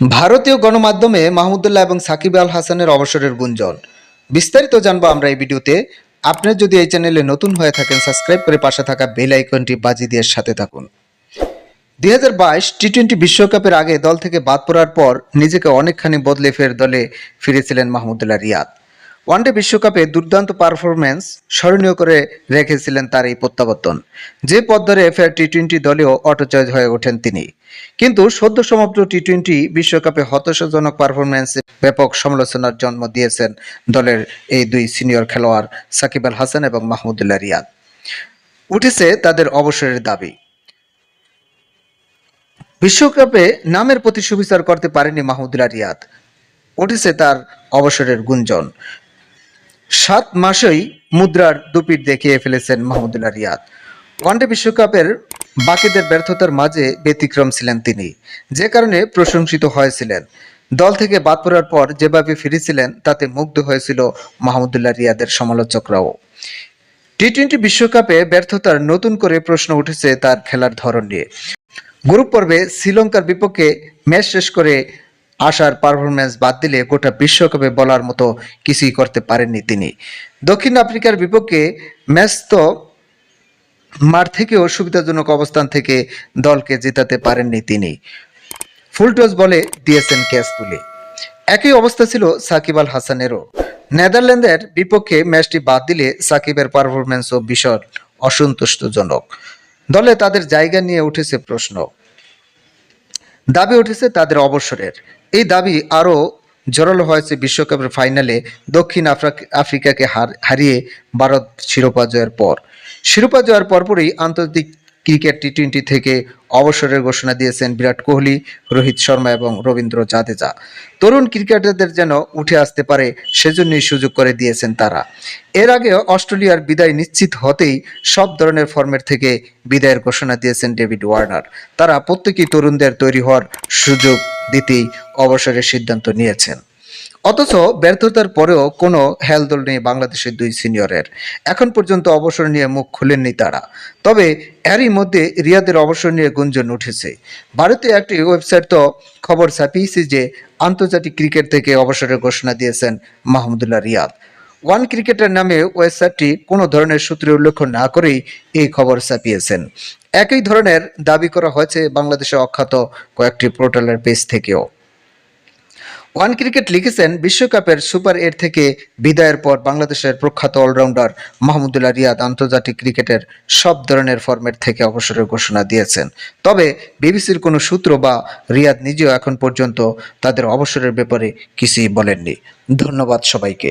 ভারতীয় গণমাধ্যমে মাহমুদুল্লাহ এবং সাকিব আল হাসানের অবসরের গুঞ্জন। বিস্তারিত জানব আমরা এই ভিডিওতে। আপনি যদি এই চ্যানেলে নতুন হয়ে থাকেন, সাবস্ক্রাইব করে পাশে থাকা বেল আইকনটি বাজি দিয়ে সাথে থাকুন। দুই হাজার বাইশ টি টোয়েন্টি বিশ্বকাপের আগে দল থেকে বাদ পড়ার পর নিজেকে অনেকখানি বদলে ফের দলে ফিরেছিলেন মাহমুদুল্লাহ রিয়াদ। ওয়ানডে বিশ্বকাপে দুর্দান্ত পারফরমেন্স স্মরণীয় করে রেখেছিলেন তার এই প্রত্যাবর্তন। যে পথ ধরে ফের টি টোয়েন্টি দলেও অটোচয়েজ হয়ে ওঠেন তিনি। কিন্তু সদ্য সমাপ্ত টি টোয়েন্টি বিশ্বকাপে হতাশাজনক পারফরমেন্সে ব্যাপক সমালোচনার জন্ম দিয়েছেন দলের এই দুই সিনিয়র খেলোয়াড় সাকিব আল হাসান এবং মাহমুদুল্লাহ রিয়াদ। উঠেছে তাদের অবসরের দাবি। বিশ্বকাপে নামের প্রতি সুবিচার করতে পারেনি মাহমুদুল্লাহ রিয়াদ। উঠেছে তার অবসরের গুঞ্জন। সাত মাসেই মুদ্রার দুপিট দেখিয়ে ফেলেছেন মাহমুদুল্লাহ রিয়াদ। ওয়ানডে বিশ্বকাপের বাকিদের ব্যর্থতার মাঝে ব্যতিক্রম ছিলেন তিনি। যে কারণে প্রশংসিত হয়েছিলেন। দল থেকে বাদ পড়ার পর যেভাবে ফিরেছিলেন, তাতে মুগ্ধ হয়েছিল মাহমুদুল্লাহ রিয়াদের সমালোচকরাও। টি টোয়েন্টি বিশ্বকাপে ব্যর্থতার নতুন করে প্রশ্ন উঠেছে তার খেলার ধরন নিয়ে। গ্রুপ পর্বে শ্রীলঙ্কার বিপক্ষে ম্যাচ শেষ করে আসার পারফরমেন্স বাদ দিলে গোটা বিশ্বকাপে বলার মতো কিছুই করতে পারেননি তিনি। দক্ষিণ আফ্রিকার বিপক্ষে ম্যাচ তো মাঠ থেকেও সুবিধাজনক অবস্থান থেকে দলকে জেতাতে পারেননি তিনি। ফুলটস বলে দিয়েছেন ক্যাচ তুলে। একই অবস্থা ছিল সাকিব আল হাসানেরও। নেদারল্যান্ডের বিপক্ষে ম্যাচটি বাদ দিলে সাকিবের পারফরমেন্সও ভীষণ অসন্তুষ্টজনক। দলে তাদের জায়গা নিয়ে উঠেছে প্রশ্ন। দাবি উঠেছে তাদের অবসরের। এই দাবি আরও জোরালো হয়েছে বিশ্বকাপের ফাইনালে দক্ষিণ আফ্রিক- আফ্রিকাকে হারিয়ে ভারত শিরোপা জয়ের পর। শিরোপা জয়ের পরপরই আন্তর্জাতিক ক্রিকেট টি টোয়েন্টি থেকে অবসরের ঘোষণা দিয়েছেন বিরাট কোহলি, রোহিত শর্মা এবং রবীন্দ্র জাদেজা। তরুণ ক্রিকেটারদের যেন উঠে আসতে পারে সেজন্যই সুযোগ করে দিয়েছেন তারা। এর আগে অস্ট্রেলিয়ার বিদায় নিশ্চিত হতেই সব ধরনের ফর্মেট থেকে বিদায়ের ঘোষণা দিয়েছেন ডেভিড ওয়ার্নার। তারা প্রত্যেকেই তরুণদের তৈরি হওয়ার সুযোগ দিতেই অবসরের সিদ্ধান্ত নিয়েছেন। অথচ ব্যর্থতার পরেও কোনো হেলদোল নেই বাংলাদেশের দুই সিনিয়রের। এখন পর্যন্ত অবসর নিয়ে মুখ খুলেননি তারা। তবে এরই মধ্যে রিয়াদের অবসর নিয়ে গুঞ্জন উঠেছে। ভারতীয় একটি ওয়েবসাইট তো খবর ছাপিয়েছে যে, আন্তর্জাতিক ক্রিকেট থেকে অবসরের ঘোষণা দিয়েছেন মাহমুদুল্লাহ রিয়াদ। ওয়ান ক্রিকেটের নামে ওয়েবসাইটটি কোনো ধরনের সূত্রে উল্লেখ না করেই এই খবর ছাপিয়েছেন। একই ধরনের দাবি করা হয়েছে বাংলাদেশে অখ্যাত কয়েকটি পোর্টালের পেজ থেকেও। ওয়ান ক্রিকেট লিখেছেন বিশ্বকাপের সুপার এর থেকে বিদায়ের পর বাংলাদেশের প্রখ্যাত অলরাউন্ডার মাহমুদুল্লাহ রিয়াদ আন্তর্জাতিক ক্রিকেটের সব ধরনের ফর্মেট থেকে অবসরের ঘোষণা দিয়েছেন। তবে বিবিসির কোনো সূত্র বা রিয়াদ নিজেও এখন পর্যন্ত তাদের অবসরের ব্যাপারে কিছুই বলেননি। ধন্যবাদ সবাইকে।